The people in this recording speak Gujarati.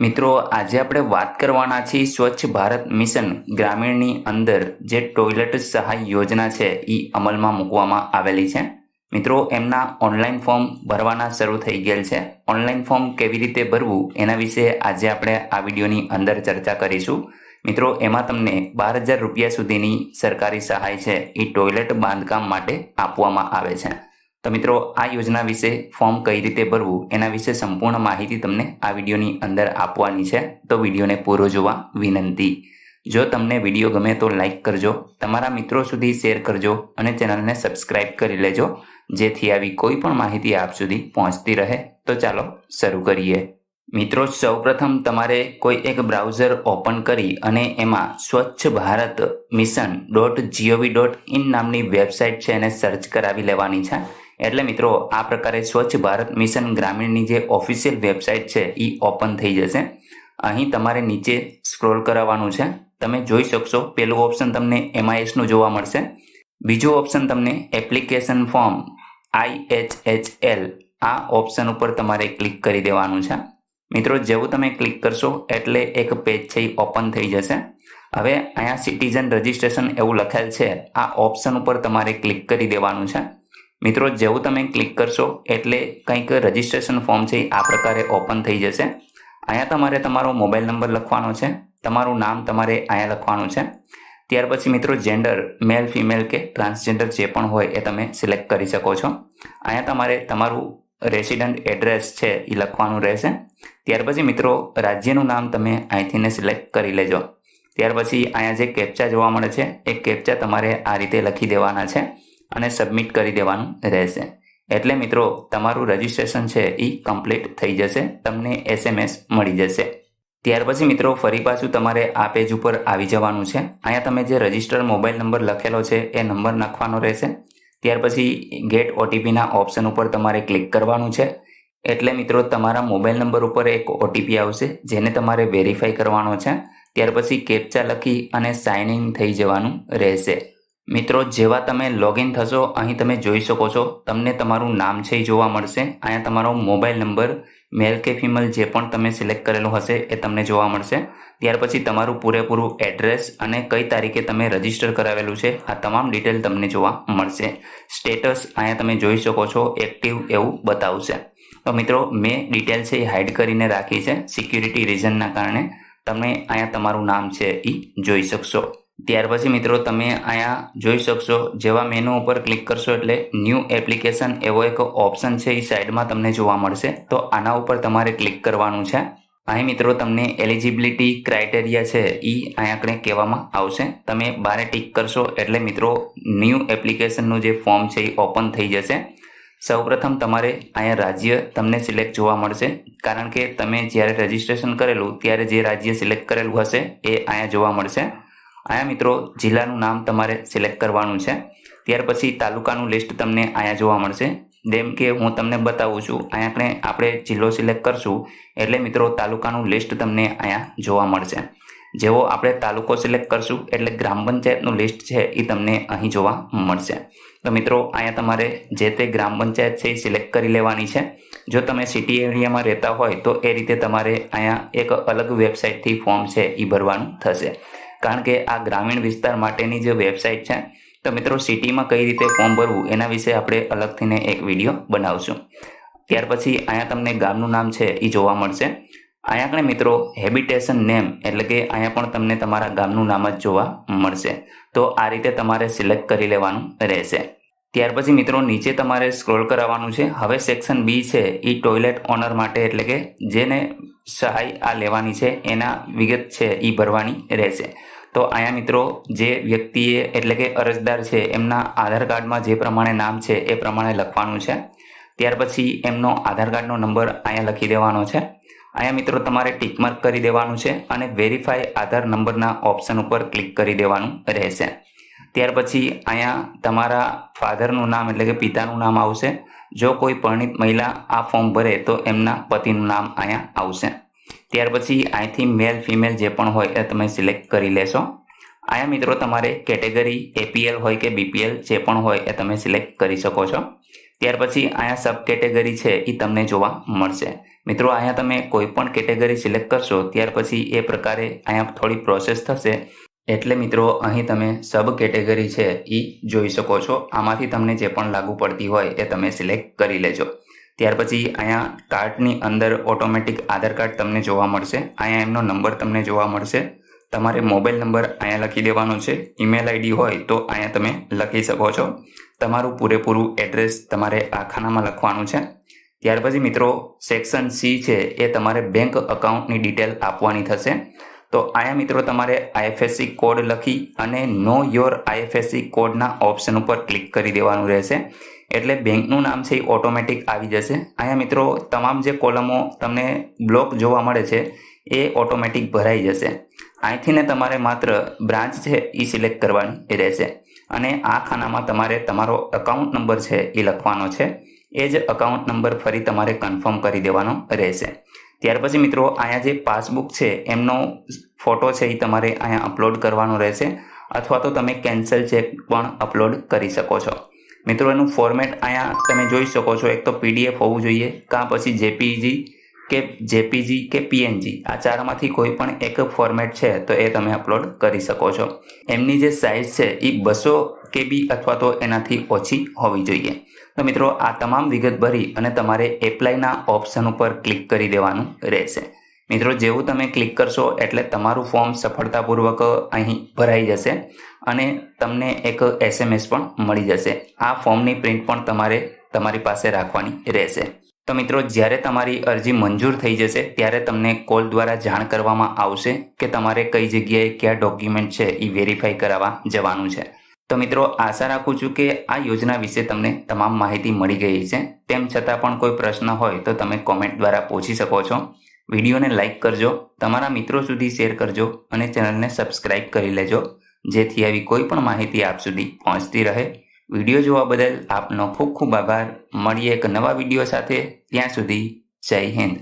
મિત્રો, આજે આપણે વાત કરવાના છીએ સ્વચ્છ ભારત મિશન ગ્રામીણની અંદર જે ટોયલેટ સહાય યોજના છે એ અમલમાં મૂકવામાં આવેલી છે. મિત્રો, એમના ઓનલાઈન ફોર્મ ભરવાના શરૂ થઈ ગયેલ છે. ઓનલાઈન ફોર્મ કેવી રીતે ભરવું એના વિશે આજે આપણે આ વિડીયોની અંદર ચર્ચા કરીશું. મિત્રો, એમાં તમને બાર હજાર રૂપિયા સુધીની સરકારી સહાય છે એ ટોયલેટ બાંધકામ માટે આપવામાં આવે છે. તો મિત્રો, આ યોજના વિશે ફોર્મ કઈ રીતે ભરવું, એના વિશે સંપૂર્ણ માહિતી તમને આ વિડીયોની અંદર આપવાની છે. તો વિડીયોને પૂરો જોવા વિનંતી. જો તમને વીડિયો ગમે તો લાઈક કરજો, તમારા મિત્રો સુધી શેર કરજો અને ચેનલને સબસ્ક્રાઇબ કરી લેજો, જેથી આવી કોઈ પણ માહિતી આપ સુધી પહોંચતી રહે. તો ચાલો શરૂ કરીએ. મિત્રો, સૌપ્રથમ તમારે કોઈ એક બ્રાઉઝર ઓપન કરી અને એમાં Swachh Bharat mission dot GOV dot in નામની વેબસાઇટ છે એને સર્ચ કરાવી લેવાની છે. એટલે મિત્રો, આ પ્રકારે સ્વચ્છ ભારત મિશન ગ્રામીણની જે ઓફિશિયલ વેબસાઇટ છે એ ઓપન થઈ જશે. અહીં તમારે નીચે સ્ક્રોલ કરાવવાનું છે. તમે જોઈ શકશો પહેલું ઓપ્શન તમને એમઆઈએસનું જોવા મળશે. બીજું ઓપ્શન તમને application form I H H L આ ઓપ્શન ઉપર તમારે ક્લિક કરી દેવાનું છે. મિત્રો, જેવું તમે ક્લિક કરશો, એટલે એક પેજ છે એ ઓપન થઈ જશે. હવે અહીંયા સિટીઝન રજિસ્ટ્રેશન એવું લખેલ છે. આ ઓપ્શન ઉપર તમારે ક્લિક કરી દેવાનું છે. મિત્રો, જેવું તમે ક્લિક કરશો, એટલે કંઈક રજિસ્ટ્રેશન ફોર્મ છે, આ પ્રકારે ઓપન થઈ જશે. અહીંયા તમારે તમારો મોબાઈલ નંબર લખવાનો છે. તમારું નામ તમારે અહીંયા લખવાનું છે. ત્યાર પછી મિત્રો જેન્ડર મેલ ફિમેલ કે ટ્રાન્સજેન્ડર જે પણ હોય એ તમે સિલેક્ટ કરી શકો છો. અહીંયા તમારે તમારું રેસિડન્ટ એડ્રેસ છે એ લખવાનું રહેશે. ત્યાર પછી મિત્રો, રાજ્યનું નામ તમે અહીંથીને સિલેક્ટ કરી લેજો. ત્યાર પછી અહીંયા જે કેપ્ચા જોવા મળે છે, એ કેપ્ચા તમારે આ રીતે લખી દેવાના છે. અને સબમિટ કરી દેવાનું રહેશે. એટલે મિત્રો, તમારું રજિસ્ટ્રેશન છે એ કમ્પ્લીટ થઈ જશે. તમને એસએમએસ મળી જશે. ત્યાર પછી મિત્રો, ફરી પાછું તમારે આ પેજ ઉપર આવી જવાનું છે. અહીંયા તમે જે રજિસ્ટર મોબાઈલ નંબર લખેલો છે, એ નંબર નાખવાનો રહેશે. ત્યાર પછી ગેટ ઓટીપીના ઓપ્શન ઉપર તમારે ક્લિક કરવાનું છે. એટલે મિત્રો, તમારા મોબાઈલ નંબર ઉપર એક ઓટીપી આવશે, જેને તમારે વેરીફાઈ કરવાનો છે. ત્યાર પછી કેપ્ચા લખી અને સાઇન ઇન થઈ જવાનું રહેશે. મિત્રો, જેવા તમે લોગિન થશો, અહીં તમે જોઈ શકો છો, તમને તમારું નામ છે એ જોવા મળશે. અહીંયા તમારો મોબાઈલ નંબર મેલ કે ફિમેલ જે પણ તમે સિલેક્ટ કરેલું હશે એ તમને જોવા મળશે. ત્યાર પછી તમારું પૂરેપૂરું એડ્રેસ અને કઈ તારીખે તમે રજિસ્ટર કરાવેલું છે, આ તમામ ડિટેલ તમને જોવા મળશે. સ્ટેટસ અહીંયા તમે જોઈ શકો છો એક્ટિવ એવું બતાવશે. તો મિત્રો, મેં ડિટેલ છે એ હાઇડ કરીને રાખી છે સિક્યુરિટી રીઝનના કારણે. તમે અહીંયા તમારું નામ છે એ જોઈ શકશો. ત્યાર પછી મિત્રો તમે અહીંયા જોઈ શકશો, જેવા મેનુ ઉપર ક્લિક કરશો એટલે ન્યૂ એપ્લિકેશન એવો એક ઓપ્શન છે એ સાઈડમાં તમને જોવા મળશે. તો આના ઉપર તમારે ક્લિક કરવાનું છે. અહીં મિત્રો તમને એલિજિબિલિટી ક્રાઇટેરિયા છે એ અહીંયા આપણે કહેવામાં આવશે. તમે બારે ટીક કરશો એટલે મિત્રો ન્યૂ એપ્લિકેશનનું જે ફોર્મ છે એ ઓપન થઈ જશે. સૌપ્રથમ તમારે અહીંયા રાજ્ય તમને સિલેક્ટ જોવા મળશે. કારણ કે તમે જ્યારે રજિસ્ટ્રેશન કરેલું, ત્યારે જે રાજ્ય સિલેક્ટ કરેલું હશે એ અહીંયા જોવા મળશે. અહીંયા મિત્રો, જિલ્લાનું નામ તમારે સિલેક્ટ કરવાનું છે. ત્યાર પછી તાલુકાનું લિસ્ટ તમને અહીંયા જોવા મળશે. જેમ કે હું તમને બતાવું છું અહીંયા આપણે જિલ્લો સિલેક્ટ કરશું, એટલે મિત્રો તાલુકાનું લિસ્ટ તમને અહીંયા જોવા મળશે. જેવો આપણે તાલુકો સિલેક્ટ કરશું, એટલે ગ્રામ પંચાયતનું લિસ્ટ છે એ તમને અહીં જોવા મળશે. તો મિત્રો અહીંયા તમારે જે તે ગ્રામ પંચાયત છે એ સિલેક્ટ કરી લેવાની છે. જો તમે સિટી એરિયામાં રહેતા હોય, તો એ રીતે તમારે અહીંયા એક અલગ વેબસાઇટથી ફોર્મ છે એ ભરવાનું થશે. કારણ કે આ ગ્રામીણ વિસ્તાર માટેની જે વેબસાઇટ છે, તો મિત્રો સિટીમાં કઈ રીતે ફોર્મ ભરવું એના વિશે આપણે અલગથીને એક વીડિયો બનાવશું. ત્યાર પછી અહીંયા તમને ગામનું નામ છે એ જોવા મળશે. અહીંયા આપણે મિત્રો હેબિટેશન નેમ એટલે કે અહીંયા પણ તમને તમારા ગામનું નામ જ જોવા મળશે. તો આ રીતે તમારે સિલેક્ટ કરી લેવાનું રહેશે. ત્યાર પછી મિત્રો નીચે તમારે સ્ક્રોલ કરાવવાનું છે. હવે સેક્શન બી છે એ ટોયલેટ ઓનર માટે એટલે કે જેને સહાય આ લેવાની છે, એના વિગત છે એ ભરવાની રહેશે. તો અહીંયા મિત્રો જે વ્યક્તિએ એટલે કે અરજદાર છે, એમના આધાર કાર્ડમાં જે પ્રમાણે નામ છે એ પ્રમાણે લખવાનું છે. ત્યાર પછી એમનો આધાર કાર્ડનો નંબર અહીંયા લખી દેવાનો છે. અહીંયા મિત્રો તમારે ટીકમાર્ક કરી દેવાનું છે અને વેરીફાઈ આધાર નંબરના ઓપ્શન ઉપર ક્લિક કરી દેવાનું રહેશે. ત્યાર પછી અહીંયા તમારા ફાધરનું નામ એટલે કે પિતાનું નામ આવશે. જો કોઈ પરણિત મહિલા આ ફોર્મ ભરે તો એમના પતિનું નામ અહીંયા આવશે. ત્યાર પછી અહીંથી મેલ ફિમેલ જે પણ હોય એ તમે સિલેક્ટ કરી લેશો. અહીંયા મિત્રો તમારે કેટેગરી એપીએલ હોય કે બીપીએલ જે પણ હોય એ તમે સિલેક્ટ કરી શકો છો. ત્યાર પછી અહીંયા સબ કેટેગરી છે એ તમને જોવા મળશે. મિત્રો અહીંયા તમે કોઈ પણ કેટેગરી સિલેક્ટ કરશો, ત્યાર પછી એ પ્રકારે અહીંયા થોડી પ્રોસેસ થશે. એટલે મિત્રો, અહીં તમે સબ કેટેગરી છે એ જોઈ શકો છો. આમાંથી તમને જે પણ લાગુ પડતી હોય એ તમે સિલેક્ટ કરી લેજો. ત્યાર પછી અહીંયા કાર્ડની અંદર ઓટોમેટિક આધાર કાર્ડ તમને જોવા મળશે. અહીંયા એમનો નંબર તમને જોવા મળશે. તમારે મોબાઈલ નંબર અહીંયા લખી દેવાનો છે. ઈમેલ આઈડી હોય તો અહીંયા તમે લખી શકો છો. તમારું પૂરેપૂરું એડ્રેસ તમારે આ ખાનામાં લખવાનું છે. ત્યાર પછી મિત્રો સેક્શન સી છે એ તમારે બેંક અકાઉન્ટની ડિટેલ આપવાની થશે. તો અહીંયા મિત્રો તમારે આઈએફએસસી કોડ લખી અને નો યોર આઈએફએસસી કોડના ઓપ્શન ઉપર ક્લિક કરી દેવાનું રહેશે. એટલે બેંકનું નામ છે એ ઓટોમેટિક આવી જશે. અહીંયા મિત્રો તમામ જે કોલમો તમને બ્લોક જોવા મળે છે એ ઓટોમેટિક ભરાઈ જશે. અહીંથી ને તમારે માત્ર બ્રાન્ચ છે એ સિલેક્ટ કરવાની રહેશે. અને આ ખાનામાં તમારે તમારો અકાઉન્ટ નંબર છે એ લખવાનો છે. એ જ અકાઉન્ટ નંબર ફરી તમારે કન્ફર્મ કરી દેવાનો રહેશે. ત્યાર પછી મિત્રો, અહીંયા જે પાસબુક છે, એમનો ફોટો છે એ તમારે અહીંયા અપલોડ કરવાનો રહેશે, અથવા તો તમે કેન્સલ ચેક પણ અપલોડ કરી શકો છો. મિત્રો, એનું ફોર્મેટ અહીંયા તમે જોઈ શકો છો, એક તો પીડીએફ હોવું જોઈએ, કાં પછી જેપીજી કે જેપીજી કે પીએનજી આ ચારમાંથી કોઈ પણ એક ફોર્મેટ છે, તો એ તમે અપલોડ કરી શકો છો. એમની જે સાઇઝ છે એ બસો કેબી અથવા તો એનાથી ઓછી હોવી જોઈએ. તો મિત્રો, આ તમામ વિગત ભરી અને તમારે એપ્લાયના ઓપ્શન ઉપર ક્લિક કરી દેવાનું રહેશે. મિત્રો, જેવું તમે ક્લિક કરશો, એટલે તમારું ફોર્મ સફળતાપૂર્વક અહીં ભરાઈ જશે અને તમને એક એસએમએસ પણ મળી જશે. આ ફોર્મની પ્રિન્ટ પણ તમારે તમારી પાસે રાખવાની રહેશે. તો મિત્રો, જ્યારે તમારી અરજી મંજૂર થઈ જશે, ત્યારે તમને કોલ દ્વારા જાણ કરવામાં આવશે કે તમારે કઈ જગ્યાએ કયા ડોક્યુમેન્ટ છે એ વેરીફાઈ કરાવવા જવાનું છે. તો મિત્રો, આશા રાખું છું કે આ યોજના વિશે તમને તમામ માહિતી મળી ગઈ છે. તેમ છતાં પણ કોઈ પ્રશ્ન હોય તો તમે કોમેન્ટ દ્વારા પૂછી શકો છો. વિડીયોને લાઇક કરજો, તમારા મિત્રો સુધી શેર કરજો અને ચેનલને સબસ્ક્રાઇબ કરી લેજો, જેથી આવી કોઈ પણ માહિતી આપ સુધી પહોંચતી રહે. વીડિયો જોવા બદલ આપનો ખૂબ ખૂબ આભાર. મળીએ એક નવા વીડિયો સાથે. ત્યાં સુધી જય હિન્દ.